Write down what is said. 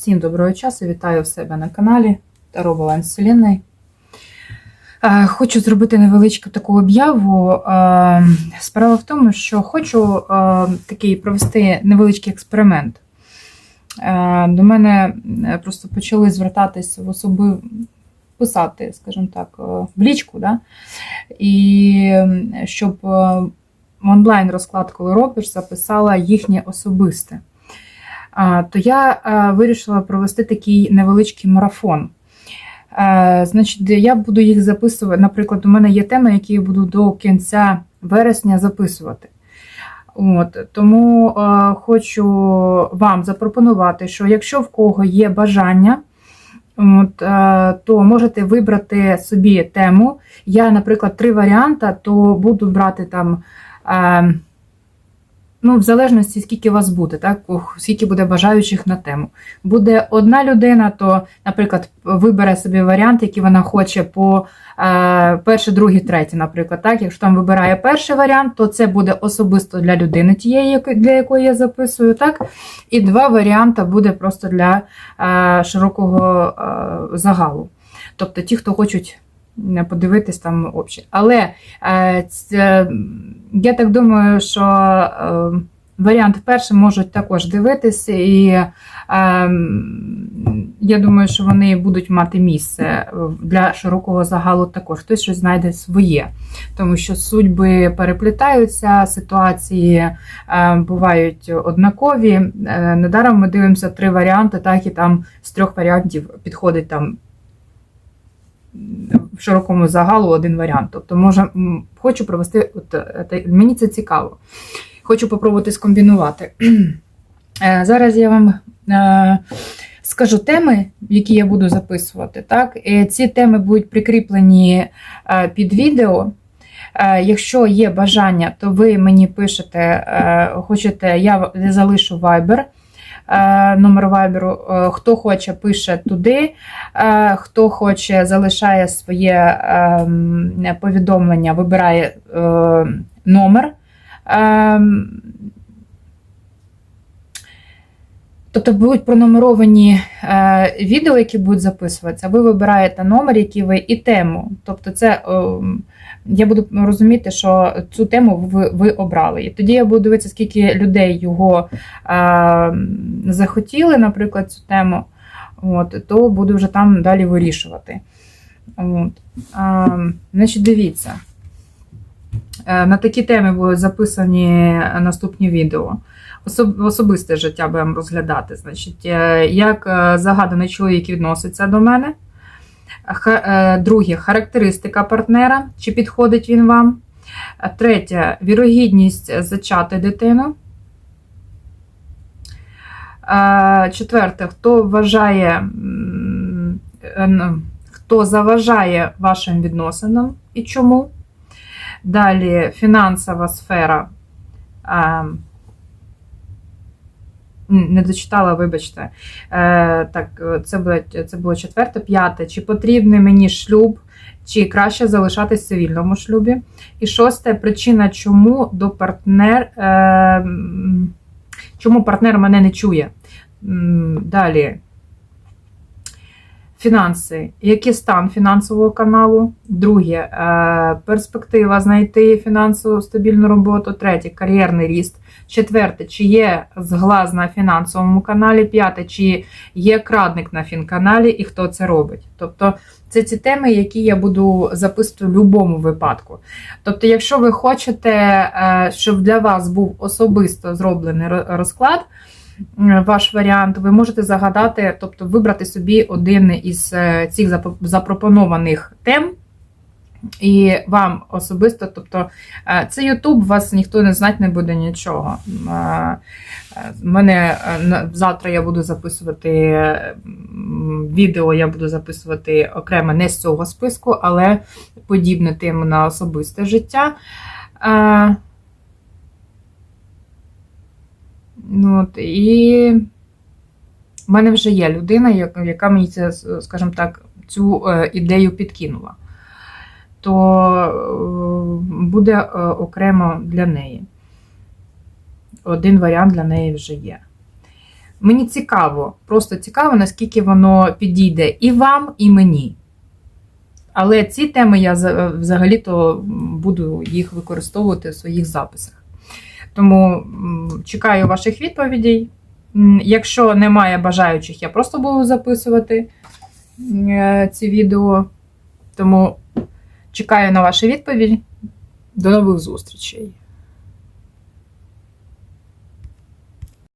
Всім доброго часу, вітаю в себе на каналі Таро Баланс Вселенної. Е, Хочу зробити невеличку таку об'яву. Е, Справа в тому, що хочу е, такий провести невеличкий експеримент. До мене просто почали звертатись в особи, писати, скажімо так, в лічку, да? і щоб онлайн розклад, коли робиш, записала їхнє особисте. То я е, вирішила провести такий невеличкий марафон. Е, Значить, я буду їх записувати. Наприклад, у мене є теми, які я буду до кінця вересня записувати. От, тому е, хочу вам запропонувати, що якщо в кого є бажання, от, е, то можете вибрати собі тему. Я, наприклад, три варіанти, то буду брати там. Е, Ну, в залежності, скільки вас буде, так? Скільки буде бажаючих на тему. Буде одна людина, то, наприклад, вибере собі варіант, який вона хоче по е, перший, другий, третій, наприклад. Так? Якщо там вибирає перший варіант, то це буде особисто для людини, тієї, для якої я записую. так? І два варіанти буде просто для е, широкого е, загалу. Тобто ті, хто хочуть е, подивитись там общі. Але е, це, я так думаю, що е, варіант перший можуть також дивитись, і е, я думаю, що вони будуть мати місце для широкого загалу також. Хтось щось знайде своє, тому що судьби переплітаються, ситуації е, бувають однакові. Е, недаром ми дивимося три варіанти, так і там з трьох варіантів підходить там в широкому загалу один варіант. Тобто, може, хочу провести, от, е, мені це цікаво. Хочу попробувати скомбінувати. Е, Зараз я вам е, скажу теми, які я буду записувати. Так? Ці теми будуть прикріплені під відео. Якщо є бажання, то ви мені пишете, хочете, я залишу Viber. Е, Номер вайберу, Е, хто хоче, пише туди. Е, Хто хоче, залишає своє ем, повідомлення, вибирає номер. Тобто будуть пронумеровані е, відео, які будуть записуватися. Ви вибираєте номер, який ви і тему. Тобто, це ем, я буду розуміти, що цю тему ви, ви обрали. І тоді я буду дивитися, скільки людей його е, захотіли, наприклад, цю тему. От, то буду вже там далі вирішувати. От. А, значить, дивіться. Е, На такі теми будуть записані наступні відео. Особ- Особисте життя будемо розглядати. Значить, е, як е, загаданий чоловік відноситься до мене. Друге, характеристика партнера, чи підходить він вам. Третє, вірогідність зачати дитину. Четверте, хто вважає, хто заважає вашим відносинам і чому. Далі фінансова сфера. Не дочитала, вибачте. Е, Так, це було, це було четверте, п'яте. Чи потрібний мені шлюб, чи краще залишатись в цивільному шлюбі? І шосте причина, чому до партнер, е, чому партнер мене не чує. Далі. Фінанси. Який стан фінансового каналу? Друге, е, перспектива знайти фінансову стабільну роботу. Третє кар'єрний ріст. Четверте, чи є зглаз на фінансовому каналі. П'яте, чи є крадник на фінканалі і хто це робить. Тобто, це ці теми, які я буду записувати в будь-якому випадку. Тобто, якщо ви хочете, е, щоб для вас був особисто зроблений розклад, ваш варіант, ви можете загадати, тобто вибрати собі один із е, цих запропонованих тем. І вам особисто, тобто е, це Ютуб, вас ніхто не знати не буде нічого. Е, е, в мене е, завтра я буду записувати е, відео, я буду записувати окремо не з цього списку, але подібне тему на особисте життя. Е, Ну, от, і в мене вже є людина, яка мені це, скажімо так, цю е, ідею підкинула. То е, буде е, окремо для неї. Один варіант для неї вже є. Мені цікаво, просто цікаво, наскільки воно підійде і вам, і мені. Але ці теми я взагалі-то буду їх використовувати в своїх записах. Тому чекаю ваших відповідей. Якщо немає бажаючих, я просто буду записувати е, ці відео. Тому чекаю на ваші відповіді. До нових зустрічей!